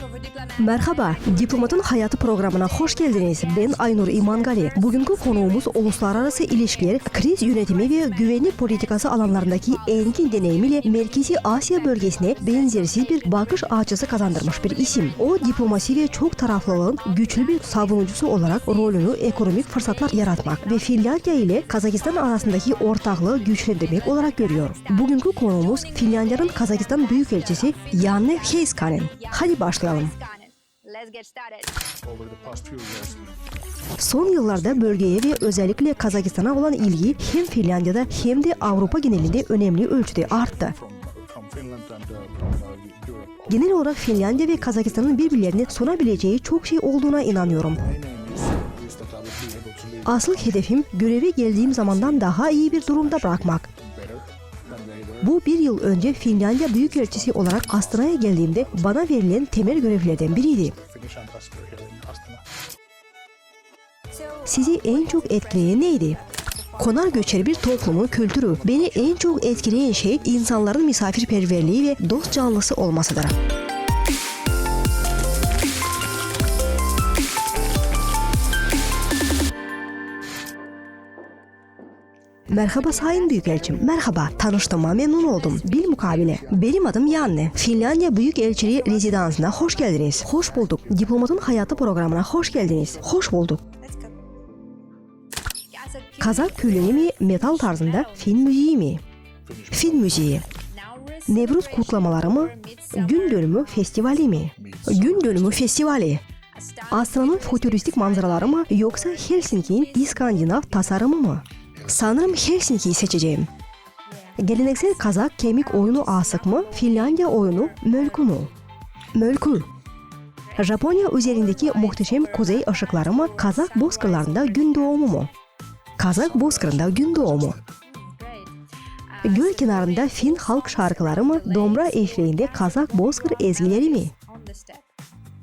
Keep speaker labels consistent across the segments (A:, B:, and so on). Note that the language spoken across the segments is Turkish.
A: life Merhaba, Diplomatın Hayatı programına hoş geldiniz. Ben Aynur İmangali. Bugünkü konuğumuz uluslararası ilişkiler, kriz yönetimi ve güvenlik politikası alanlarındaki engin deneyimiyle Merkezi Asya bölgesine benzersiz bir bakış açısı kazandırmış bir isim. O diplomasi ve çok taraflılığın güçlü bir savunucusu olarak rolünü ekonomik fırsatlar yaratmak ve Finlandiya ile Kazakistan arasındaki ortaklığı güçlendirmek olarak görüyor. Bugünkü konuğumuz Finlandiya'nın Kazakistan Büyükelçisi Janne Heiskanen. Hadi başlayalım.
B: Let's get started.
A: Son yıllarda bölgeye ve özellikle Kazakistan'a olan ilgi hem Finlandiya'da hem de Avrupa genelinde önemli ölçüde arttı. Genel olarak Finlandiya ve Kazakistan'ın birbirlerine sunabileceği çok şey olduğuna inanıyorum. Asıl hedefim göreve geldiğim zamandan daha iyi bir durumda bırakmak. Bu bir yıl önce Finlandiya Büyükelçisi olarak Astana'ya geldiğimde bana verilen temel görevlerden biriydi. Sizi en çok etkileyen neydi? Konar göçer bir toplumun kültürü. Beni en çok etkileyen şey insanların misafirperverliği ve dost canlısı olmasıdır. Merhaba Sayın Büyükelçim. Merhaba. Tanıştığıma memnun oldum. Bil mukabele. Benim adım Yanne. Finlandiya Büyükelçiliği rezidansına hoş geldiniz. Hoş bulduk. Diplomatın Hayatı programına hoş geldiniz. Hoş bulduk. Kazak külünü mi, metal tarzında Fin müziği mi? Fin müziği. Nevruz kutlamaları mı? Gün dönümü festivali mi? Gün dönümü festivali. Astra'nın fütüristik manzaraları mı yoksa Helsinki'nin İskandinav tasarımı mı? Sanırım Helsinki'yi seçeceğim. Geleneksel Kazak kemik oyunu asık mı? Finlandiya oyunu mölkü mu? Mölkü. Japonya üzerindeki muhteşem kuzey ışıkları mı? Kazak bozkırlarında gün doğumu mu? Kazak bozkırında gün doğumu. Göl kenarında Fin halk şarkıları mı? Domra eşliğinde Kazak bozkır ezgileri mi?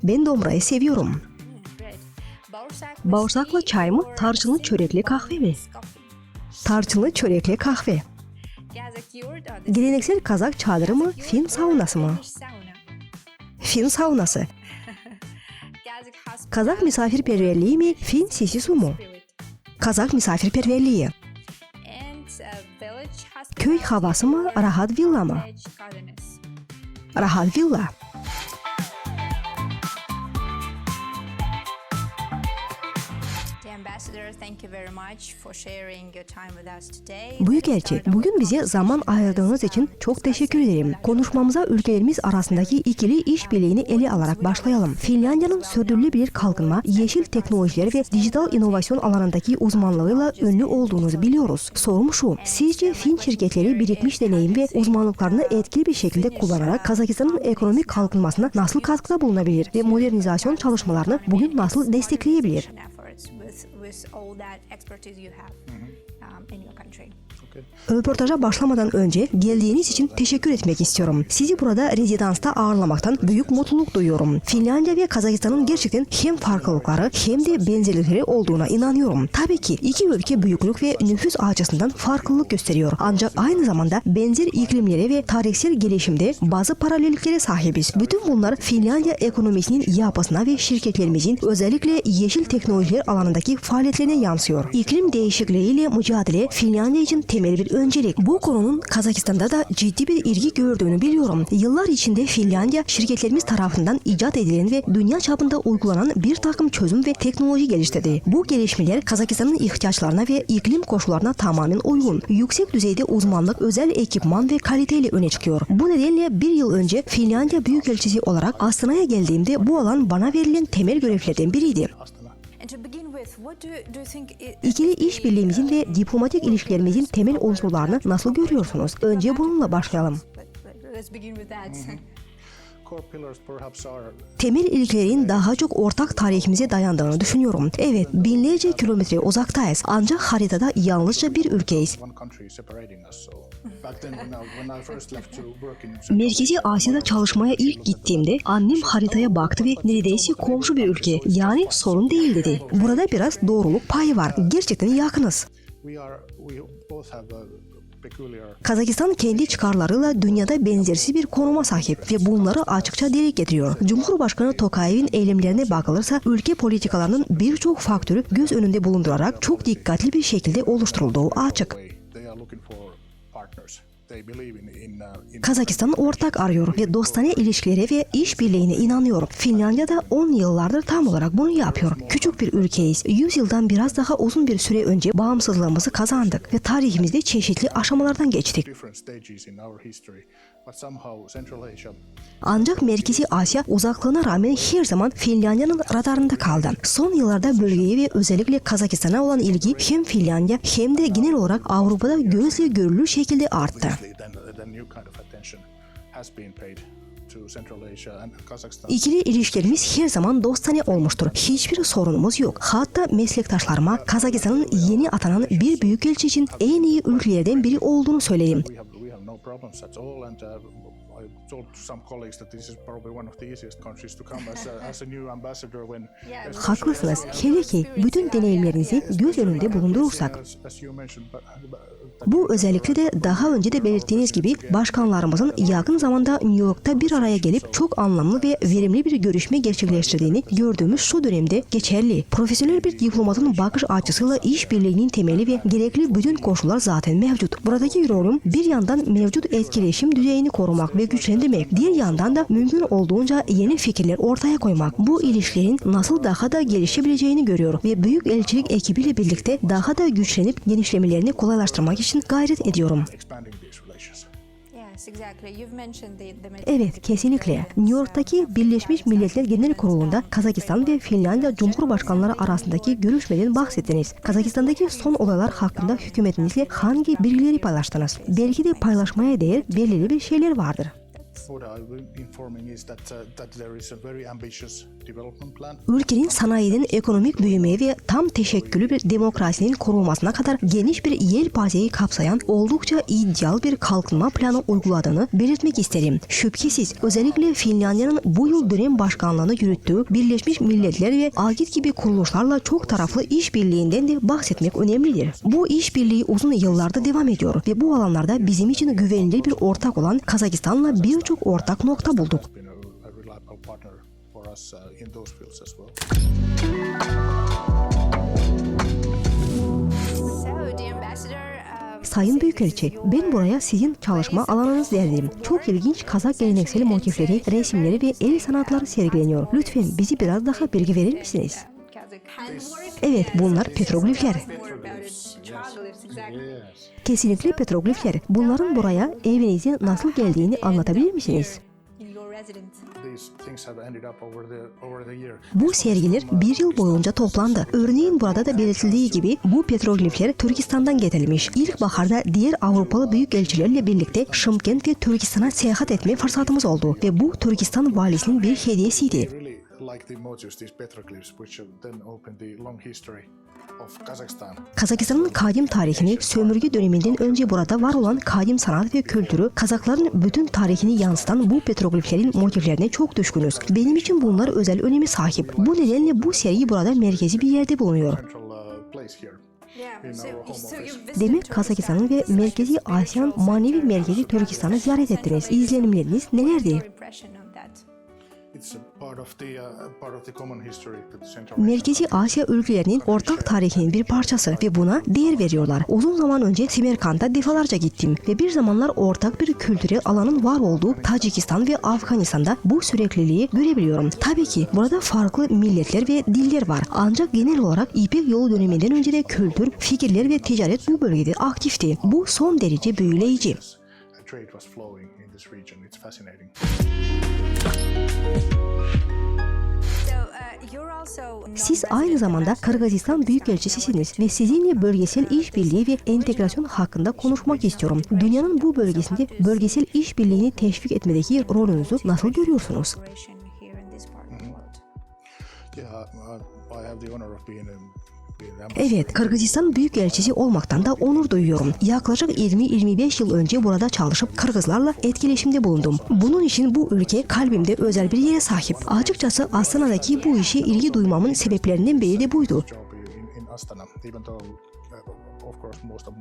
A: Ben domrayı seviyorum. Bağırsaklı çay mı? Tarçınlı çörekli kahve mi? Tarçınlı çörekli kahve. Geleneksel Kazak çadırı mı? Fin saunası mı? Fin saunası.
B: Kazak
A: misafirperverliği mi? Fin sisi su mu? Kazak misafirperverliği. Köy havası mı? Rahat villa mı? Rahat villa.
B: Today.
A: Büyükelçi, bugün bize zaman ayırdığınız için çok teşekkür ederim. Konuşmamıza ülkelerimiz arasındaki ikili işbirliğini ele alarak başlayalım. Finlandiya'nın sürdürülebilir kalkınma, yeşil teknolojiler ve dijital inovasyon alanındaki uzmanlığıyla ünlü olduğunuzu biliyoruz. Sorum şu, sizce Fin şirketleri birikmiş deneyim ve uzmanlıklarını etkili bir şekilde kullanarak Kazakistan'ın ekonomik kalkınmasına nasıl katkıda bulunabilir ve modernizasyon çalışmalarını bugün nasıl destekleyebilir?
B: Efforts with with all that expertise you have um, in your country.
A: Röportaja başlamadan önce geldiğiniz için teşekkür etmek istiyorum. Sizi burada rezidansta ağırlamaktan büyük mutluluk duyuyorum. Finlandiya ve Kazakistan'ın gerçekten hem farklılıkları hem de benzerlikleri olduğuna inanıyorum. Tabii ki iki ülke büyüklük ve nüfus açısından farklılık gösteriyor. Ancak aynı zamanda benzer iklimlere ve tarihsel gelişimde bazı paralelliklere sahibiz. Bütün bunlar Finlandiya ekonomisinin yapısına ve şirketlerimizin özellikle yeşil teknolojiler alanındaki faaliyetlerine yansıyor. İklim değişikliğiyle mücadele Finlandiya için temel bir öncelik. Bu konunun Kazakistan'da da ciddi bir ilgi gördüğünü biliyorum. Yıllar içinde Finlandiya şirketlerimiz tarafından icat edilen ve dünya çapında uygulanan bir takım çözüm ve teknoloji geliştirdi. Bu gelişmeler Kazakistan'ın ihtiyaçlarına ve iklim koşullarına tamamen uygun. Yüksek düzeyde uzmanlık, özel ekipman ve kaliteyle öne çıkıyor. Bu nedenle bir yıl önce Finlandiya Büyükelçisi olarak Astana'ya geldiğimde bu alan bana verilen temel görevlerden biriydi. İkili işbirliğimizin ve diplomatik ilişkilerimizin temel unsurlarını nasıl görüyorsunuz? Önce bununla başlayalım. Temel ilkelerin daha çok ortak tarihimize dayandığını düşünüyorum. Evet, binlerce kilometre uzaktayız. Ancak haritada yalnızca bir ülkeyiz. Merkezi Asya'da çalışmaya ilk gittiğimde annem haritaya baktı ve neredeyse komşu bir ülke. Yani sorun değil dedi. Burada biraz doğruluk payı var. Gerçekten yakınız. Kazakistan kendi çıkarlarıyla dünyada benzersiz bir konuma sahip ve bunları açıkça dile getiriyor. Cumhurbaşkanı Tokayev'in eylemlerine bakılırsa ülke politikalarının birçok faktörü göz önünde bulundurarak çok dikkatli bir şekilde oluşturulduğu açık.
C: Way they are looking for partners. They believe in in, uh, in
A: Kazakistan ortak arıyor ve dostane ilişkilere ve işbirliğine inanıyor. Finlandiya da 10 yıllardır tam olarak bunu yapıyor. Küçük bir ülkeyiz. 100 yıldan biraz daha uzun bir süre önce bağımsızlığımızı kazandık ve tarihimizde çeşitli aşamalardan geçtik. Ancak Merkezi Asya uzaklığına rağmen her zaman Finlandiya'nın radarında kaldı. Son yıllarda bölgeye ve özellikle Kazakistan'a olan ilgi hem Finlandiya hem de genel olarak Avrupa'da gözle görülür şekilde arttı. İkili ilişkilerimiz her zaman dostane olmuştur. Hiçbir sorunumuz yok. Hatta meslektaşlarıma Kazakistan'ın yeni atanan bir büyükelçi için en iyi ülkelerden biri olduğunu söyleyeyim.
C: We have we have no problems at all, and uh, I told some colleagues that this is probably one of the easiest countries to come as a, as a new ambassador when.
A: Haklısınız. Hele ki bütün deneyimlerinizi göz önünde bulundurursak. Bu özellikle de daha önce de belirttiğiniz gibi başkanlarımızın yakın zamanda New York'ta bir araya gelip çok anlamlı ve verimli bir görüşme gerçekleştirdiğini gördüğümüz şu dönemde geçerli. Profesyonel bir diplomatın bakış açısıyla işbirliğinin temeli ve gerekli bütün koşullar zaten mevcut. Buradaki rolüm bir yandan mevcut etkileşim düzeyini korumak ve güçlendirmek, diğer yandan da mümkün olduğunca yeni fikirler ortaya koymak. Bu ilişkilerin nasıl daha da gelişebileceğini görüyor ve büyük elçilik ekibiyle birlikte daha da güçlenip genişlemelerini kolaylaştırmak için gayret ediyorum.
C: expanding these relations.
B: Yes, exactly. You've mentioned the, the
A: Evet, kesinlikle. New York'taki Birleşmiş Milletler Genel Kurulu'nda Kazakistan ve Finlandiya Cumhurbaşkanları arasındaki görüşmeden bahsettiniz. Kazakistan'daki son olaylar hakkında hükümetinizle hangi bilgileri paylaştınız? Belki de paylaşmaya değer belirli bir şeyler vardır. Ülkenin sanayinin ekonomik büyümeye ve tam teşekküllü bir demokrasinin korunmasına kadar geniş bir yelpazeyi kapsayan oldukça iddialı bir kalkınma planı uyguladığını belirtmek isterim. Şüphesiz özellikle Finlandiya'nın bu yıl dönem başkanlığını yürüttüğü Birleşmiş Milletler ve AGİT gibi kuruluşlarla çok taraflı işbirliğinden de bahsetmek önemlidir. Bu işbirliği uzun yıllarda devam ediyor ve bu alanlarda bizim için güvenilir bir ortak olan Kazakistan'la birçok ortak nokta bulduk. Sayın Büyükelçi, ben buraya sizin çalışma alanınız derdim. Çok ilginç Kazak geleneksel motifleri, resimleri ve el sanatları sergileniyor. Lütfen bizi biraz daha bilgi verir misiniz? Evet, bunlar petroglifler. Kesinlikle petroglifler. Bunların buraya evinize nasıl geldiğini anlatabilir misiniz? Bu sergiler bir yıl boyunca toplandı. Örneğin burada da belirtildiği gibi bu petroglifler Türkistan'dan getirilmiş. İlkbaharda diğer Avrupalı büyükelçilerle birlikte Şımkent ve Türkistan'a seyahat etme fırsatımız oldu. Ve bu Türkistan valisinin bir hediyesiydi.
C: Like the motifs, these petroglyphs, which have then opened the long history of Kazakhstan.
A: Kazakistan'ın kadim tarihini, sömürge döneminden önce burada var olan kadim sanat ve kültürü, Kazakların bütün tarihini yansıtan bu petrogliflerin motiflerine çok düşkünüz. Benim için bunlar özel önemi sahip. Bu nedenle bu sergi burada merkezi bir yerde bulunuyor.
C: Uh,
A: Demek Kazakistan'ın ve Merkezi Asya'nın manevi merkezi Türkistan'ı ziyaret ettiniz. İzlenimleriniz nelerdi? Merkezi Asya ülkelerinin ortak tarihinin bir parçası ve buna değer veriyorlar. Uzun zaman önce Semerkant'a defalarca gittim ve bir zamanlar ortak bir kültürel alanın var olduğu Tacikistan ve Afganistan'da bu sürekliliği görebiliyorum. Tabii ki burada farklı milletler ve diller var. Ancak genel olarak İpek yolu döneminden önce de kültür, fikirler ve ticaret bu bölgede aktifti. Bu son derece büyüleyici.
C: Trade was flowing in this region. It's fascinating.
B: Uh,
A: Siz aynı zamanda Kırgızistan Büyükelçisisiniz ve sizinle bölgesel işbirliği ve entegrasyon hakkında konuşmak istiyorum. Dünyanın bu bölgesinde bölgesel işbirliğini teşvik etmedeki rolünüzü nasıl görüyorsunuz?
C: Yeah, I have the honor of being, an
A: Evet, Kırgızistan Büyükelçisi olmaktan da onur duyuyorum. Yaklaşık 20-25 yıl önce burada çalışıp Kırgızlarla etkileşimde bulundum. Bunun için bu ülke kalbimde özel bir yere sahip. Açıkçası Astana'daki bu işe ilgi duymamın sebeplerinden biri de buydu.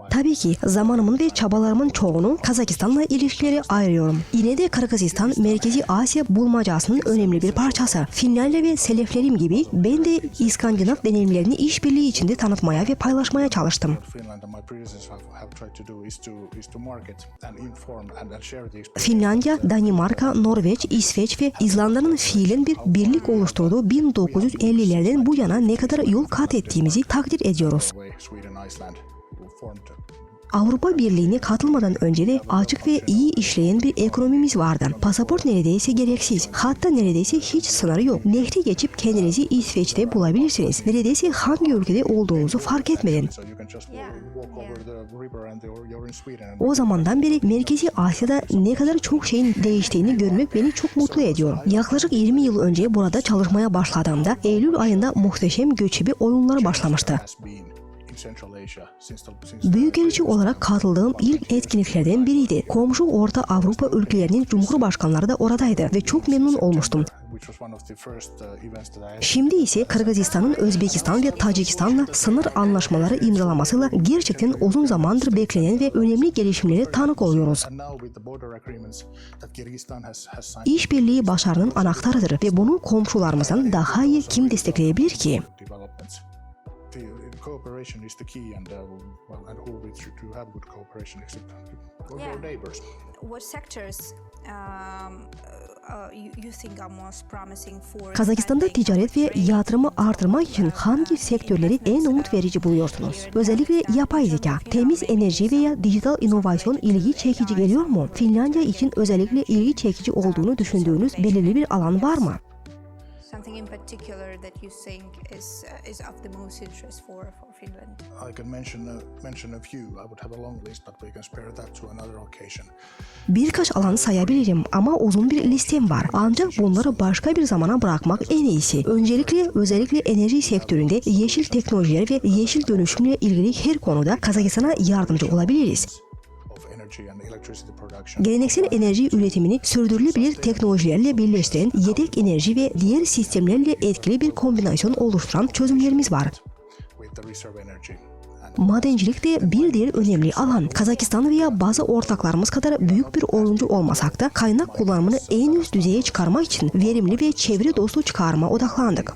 A: Tabii ki zamanımın ve çabalarımın çoğunu Kazakistan'la ilişkileri ayırıyorum. Yine de Kırgızistan Merkezi Asya bulmacasının önemli bir parçası. Finlandiya ve seleflerim gibi ben de İskandinav deneyimlerini işbirliği içinde tanıtmaya ve paylaşmaya çalıştım. Finlandiya, Danimarka, Norveç, İsveç ve İzlanda'nın fiilen bir birlik oluşturduğu 1950'lerden bu yana ne kadar yol kat ettiğimizi takdir ediyoruz. Avrupa Birliği'ne katılmadan önce de açık ve iyi işleyen bir ekonomimiz vardı. Pasaport neredeyse gereksiz. Hatta neredeyse hiç sınırı yok. Nehri geçip kendinizi İsveç'te bulabilirsiniz. Neredeyse hangi ülkede olduğunuzu fark etmeden. O zamandan beri Merkezi Asya'da ne kadar çok şeyin değiştiğini görmek beni çok mutlu ediyor. Yaklaşık 20 yıl önce burada çalışmaya başladığımda Eylül ayında muhteşem göçebe oyunları başlamıştı. Büyükelçi olarak katıldığım ilk etkinliklerden biriydi. Komşu Orta Avrupa ülkelerinin cumhurbaşkanları da oradaydı ve çok memnun olmuştum.
C: uh,
A: Şimdi ise Kırgızistan'ın Özbekistan ve Tacikistan'la sınır anlaşmaları imzalamasıyla gerçekten uzun zamandır beklenen ve önemli gelişimlere tanık oluyoruz. İşbirliği başarının anahtarıdır ve bunu komşularımızdan daha iyi kim destekleyebilir ki?
C: The cooperation is the key, and uh, well, and who we should to have good cooperation except your
B: Yeah.
C: neighbors.
B: What sectors um, uh, you, you think are most promising for
A: Kazakistan'da ticaret ve
B: trade?
A: yatırımı artırmak için hangi sektörleri en umut verici buluyorsunuz? Özellikle yapay zeka, temiz enerji veya dijital inovasyon ilgi çekici geliyor mu? Finlandiya için özellikle ilgi çekici olduğunu düşündüğünüz belirli bir alan var mı?
B: Something in particular that you think is uh, is of the most interest for for Finland?
C: I can mention uh, mention a few. I would have a long list, but we can spare that to another occasion.
A: Birkaç alan sayabilirim ama uzun bir listem var. Ancak bunları başka bir zamana bırakmak en iyisi. Öncelikle özellikle enerji sektöründe yeşil teknolojiler ve yeşil dönüşümle ilgili her konuda Kazakistan'a yardımcı olabiliriz. Geleneksel enerji üretimini sürdürülebilir teknolojilerle birleştiren yedek enerji ve diğer sistemlerle etkili bir kombinasyon oluşturan çözümlerimiz var. Madencilik de bir diğer önemli alan. Kazakistan veya bazı ortaklarımız kadar büyük bir oyuncu olmasak da kaynak kullanımını en üst düzeye çıkarmak için verimli ve çevre dostu çıkarma odaklandık.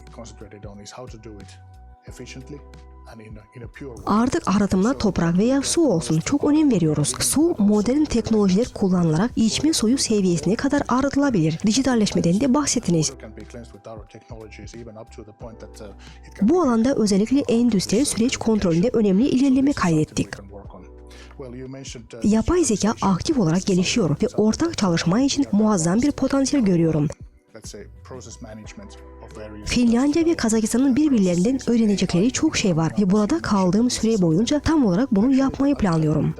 A: Artık arıtımda toprak veya su olsun çok önem veriyoruz. Su modern teknolojiler kullanılarak içme suyu seviyesine kadar arıtılabilir. Dijitalleşmeden de bahsettiniz. Bu alanda özellikle endüstriyel süreç kontrolünde önemli ilerleme kaydettik. Yapay zeka aktif olarak gelişiyor ve ortak çalışma için muazzam bir potansiyel görüyorum. Finlandiya ve Kazakistan'ın birbirlerinden öğrenecekleri çok şey var ve burada kaldığım süre boyunca tam olarak bunu yapmayı planlıyorum.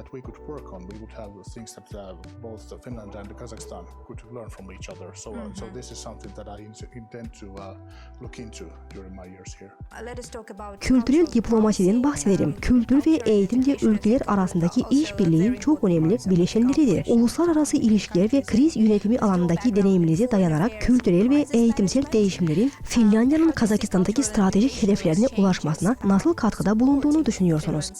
C: Have things that uh, both Finland and Kazakhstan could learn from each other. So, uh, so this is something that I in- intend to uh, look into during my years here.
B: Uh, Let us talk about
A: Kültürel diplomasiden bahsedelim. Kültür ve
B: culture
A: eğitim de
B: education
A: ülkeler arasındaki işbirliğinin çok önemli bileşenleridir. Uluslararası ilişkiler ve kriz yönetimi alanındaki deneyiminize dayanarak kültürel ve eğitimsel değişimlerin Finlandiya'nın Kazakistan'daki stratejik hedeflerine ulaşmasına nasıl katkıda bulunduğunu düşünüyorsunuz?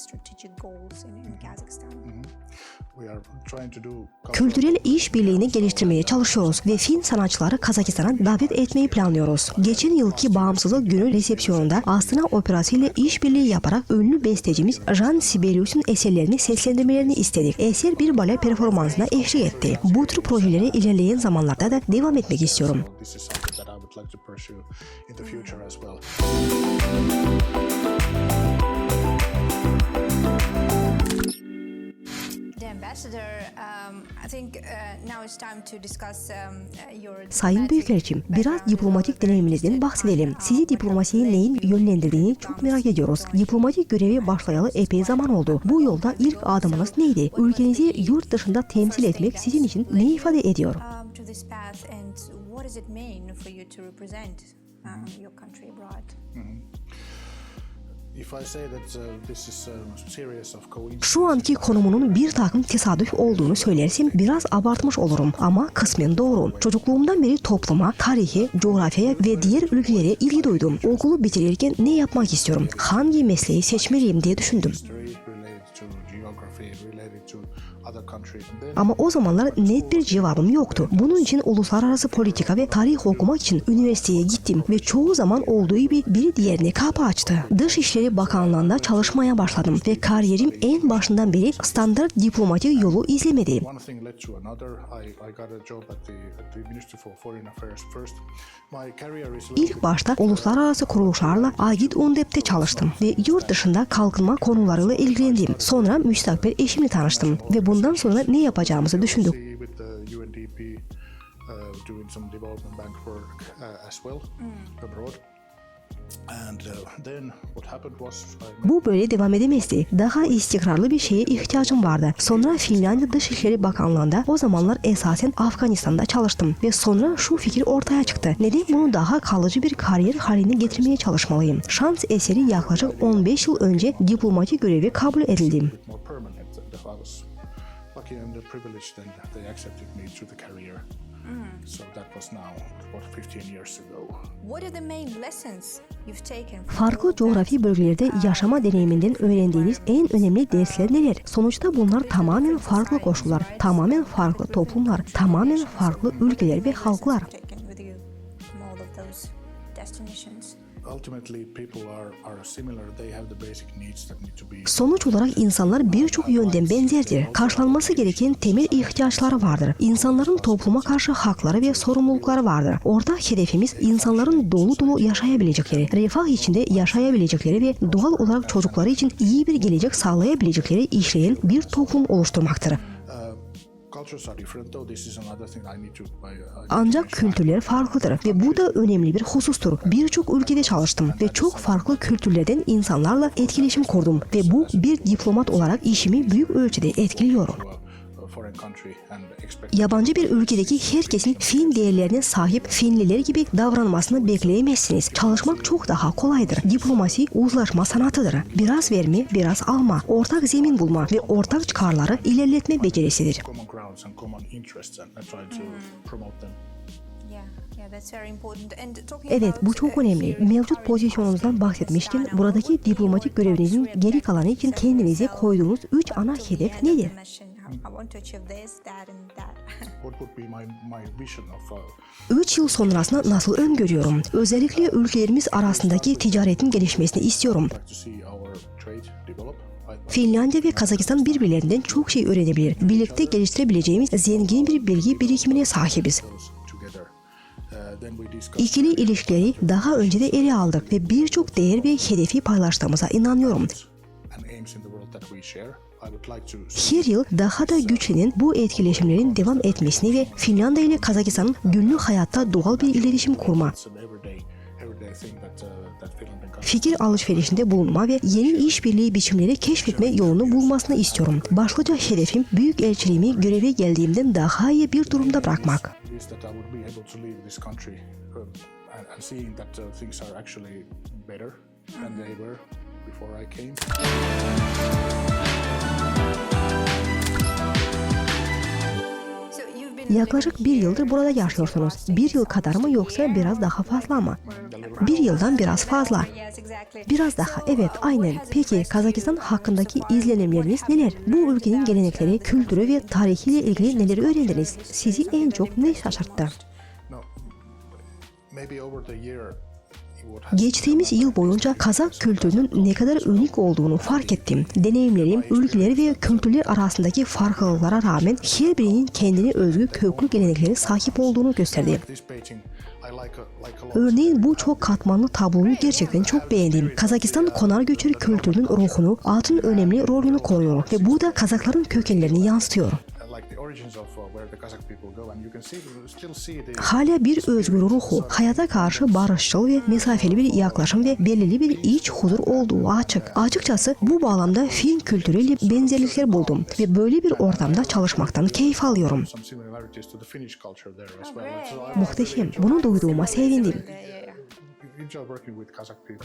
A: Kültürel işbirliğini geliştirmeye çalışıyoruz ve Fin sanatçıları Kazakistan'a davet etmeyi planlıyoruz. Geçen yılki Bağımsızlık Günü resepsiyonunda Astana Operası ile işbirliği yaparak ünlü bestecimiz Jan Sibelius'un eserlerini seslendirmelerini istedik. Eser bir bale performansına eşlik etti. Bu tür projelere ilerleyen zamanlarda da devam etmek istiyorum.
C: So
A: Sayın Büyükelçim, biraz diplomatik deneyiminizden bahsedelim. Sizi diplomasiye neyin yönlendirdiğini çok merak ediyoruz. Diplomatik görevi başlayalı epey zaman oldu. Bu yolda ilk adımınız neydi? Ülkenizi yurt dışında temsil etmek sizin için ne ifade ediyor?
B: to this path and what does it mean for you to represent your country abroad?
C: If
A: Şu anki konumunun bir takım tesadüf olduğunu söylersem biraz abartmış olurum ama kısmen doğru. Çocukluğumdan beri topluma, tarihe, coğrafyaya ve diğer ülkelere ilgi duydum. Okulu bitirirken ne yapmak istiyorum, hangi mesleği seçmeliyim diye düşündüm. Ama o zamanlar net bir cevabım yoktu. Bunun için uluslararası politika ve tarih okumak için üniversiteye gittim ve çoğu zaman olduğu gibi biri diğerine kapı açtı. Dışişleri Bakanlığı'nda çalışmaya başladım ve kariyerim en başından beri standart diplomatik yolu izlemedi. İlk başta uluslararası kuruluşlarla Agit Undep'te çalıştım ve yurt dışında kalkınma konularıyla ilgilendim. Sonra müstakbel eşimle tanıştım ve bundan sonra ne yapacağımızı düşündük.
C: Doing some development bank work uh, as well abroad. And uh, then what happened was I
A: Bu böyle devam edemezdi. Daha istikrarlı bir şeye ihtiyacım vardı. Sonra Finlandiya Dışişleri Bakanlığı'nda o zamanlar esasen Afganistan'da çalıştım. Ve sonra şu fikir ortaya çıktı. Neden bunu daha kalıcı bir kariyer haline getirmeye çalışmalıyım? Şans eseri yaklaşık 15 yıl önce diplomatik görevi kabul edildim.
C: bit more permanent. And I was lucky and privileged, and they accepted me to the career. So that was now what 15 years ago.
B: What are the main lessons you've taken from
A: Farklı coğrafi bölgelerde yaşama deneyiminden öğrendiğiniz en önemli dersler neler? Sonuçta bunlar tamamen farklı koşullar, tamamen farklı toplumlar, tamamen farklı ülkeler ve halklar.
B: taken with you from all of those destinations?
A: Sonuç olarak insanlar birçok yönden benzerdir. Karşılanması gereken temel ihtiyaçları vardır. İnsanların topluma karşı hakları ve sorumlulukları vardır. Ortak hedefimiz insanların dolu dolu yaşayabilecekleri, refah içinde yaşayabilecekleri ve doğal olarak çocukları için iyi bir gelecek sağlayabilecekleri işleyen bir toplum oluşturmaktır. Ancak kültürler farklıdır ve bu da önemli bir husustur. Birçok ülkede çalıştım ve çok farklı kültürlerden insanlarla etkileşim kurdum ve bu bir diplomat olarak işimi büyük ölçüde etkiliyor.
C: expect
A: Yabancı bir ülkedeki herkesin Fin değerlerine sahip Finliler gibi davranmasını bekleyemezsiniz. Çalışmak çok daha kolaydır. Diplomasi uzlaşma sanatıdır. Biraz verme, biraz alma, ortak zemin bulma ve ortak çıkarları ilerletme becerisidir.
C: Common grounds and common interests and, and try to promote them.
B: Yeah, yeah, that's very important. And talking
A: Evet
B: about,
A: bu çok
B: uh,
A: önemli. Mevcut pozisyonunuzdan
B: Kazakhstan,
A: buradaki diplomatik görevinizin
B: goals do you
A: geri
B: have
A: kalanı için
B: set
A: kendinize
B: yourself
A: koyduğunuz üç ana hedef nedir?
C: uh,
A: 3 yıl sonrasını nasıl öngörüyorum? Özellikle ülkelerimiz arasındaki ticaretin gelişmesini istiyorum. Finlandiya ve Kazakistan birbirlerinden çok şey öğrenebilir. Birlikte geliştirebileceğimiz zengin bir bilgi birikimine sahibiz. İkili ilişkileri daha önce de ele aldık ve birçok değer ve hedefi paylaştığımıza inanıyorum. Her yıl daha da güçlenen bu etkileşimlerin devam etmesini ve Finlandiya ile Kazakistan'ın günlük hayatta doğal bir iletişim kurma, fikir alışverişinde bulunma ve yeni işbirliği biçimleri keşfetme yolunu bulmasını istiyorum. Başlıca hedefim büyük elçiliğimi göreve geldiğimden daha iyi bir durumda bırakmak.
C: before I came.
A: Yaklaşık bir yıldır burada yaşıyorsunuz. Bir yıl kadar mı yoksa biraz daha fazla mı? Bir yıldan biraz fazla. Biraz daha evet aynen. Peki Kazakistan hakkındaki izlenimleriniz neler? Bu ülkenin gelenekleri, kültürü ve tarihiyle ilgili neler öğrendiniz? Sizi en çok ne şaşırttı? Geçtiğimiz yıl boyunca Kazak kültürünün ne kadar unik olduğunu fark ettim. Deneyimlerim, ülkeler ve kültürler arasındaki farklılıklara rağmen her birinin kendine özgü köklü gelenekleri sahip olduğunu gösterdi. Örneğin bu çok katmanlı tabloyu gerçekten çok beğendim. Kazakistan konar göçeri kültürünün ruhunu, altın önemli rolünü koruyor ve bu da Kazakların kökenlerini yansıtıyor. Hala bir özgür ruhu, hayata karşı barışçıl ve mesafeli bir yaklaşım ve belirli bir iç huzur olduğu açık. Açıkçası bu bağlamda Fin kültürüyle benzerlikler buldum ve böyle bir ortamda çalışmaktan keyif alıyorum. Muhteşem. Bunu duyduğuma sevindim.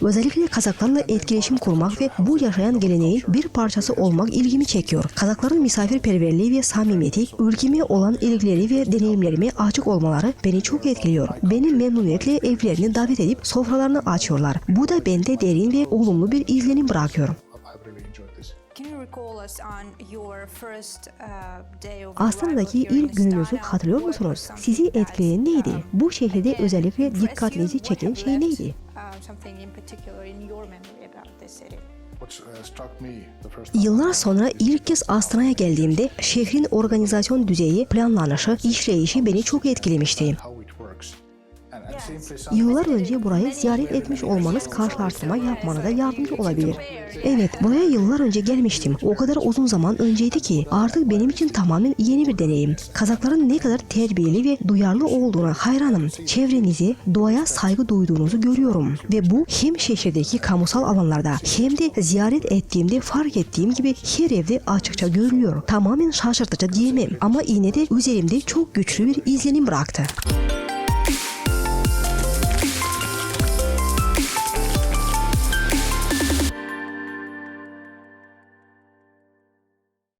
A: Özellikle Kazaklarla etkileşim kurmak ve bu yaşayan geleneğin bir parçası olmak ilgimi çekiyor. Kazakların misafirperverliği ve samimiyeti, ülkeme olan ilgileri ve deneyimlerime açık olmaları beni çok etkiliyor. Beni memnuniyetle evlerine davet edip sofralarını açıyorlar. Bu da bende derin ve olumlu bir izlenim bırakıyor.
B: Uh, in
A: ilk gününüzü hatırlıyor musunuz? Sizi etkileyen neydi?
B: um,
A: Bu şehirde özellikle dikkatinizi çeken şey neydi?
B: uh,
C: uh,
A: Yıllar sonra ilk kez Astana'ya geldiğimde şehrin organizasyon düzeyi, planlanışı, işleyişi beni çok etkilemişti. Yıllar önce burayı ziyaret etmiş olmanız karşılaştırma yapmanıza yardımcı olabilir. Evet, buraya yıllar önce gelmiştim. O kadar uzun zaman önceydi ki artık benim için tamamen yeni bir deneyim. Kazakların ne kadar terbiyeli ve duyarlı olduğuna hayranım. Çevrenize, doğaya saygı duyduğunuzu görüyorum. Ve bu hem şehirdeki kamusal alanlarda hem de ziyaret ettiğimde fark ettiğim gibi her evde açıkça görülüyor. Tamamen şaşırtıcı diyemem ama yine de üzerimde çok güçlü bir izlenim bıraktı.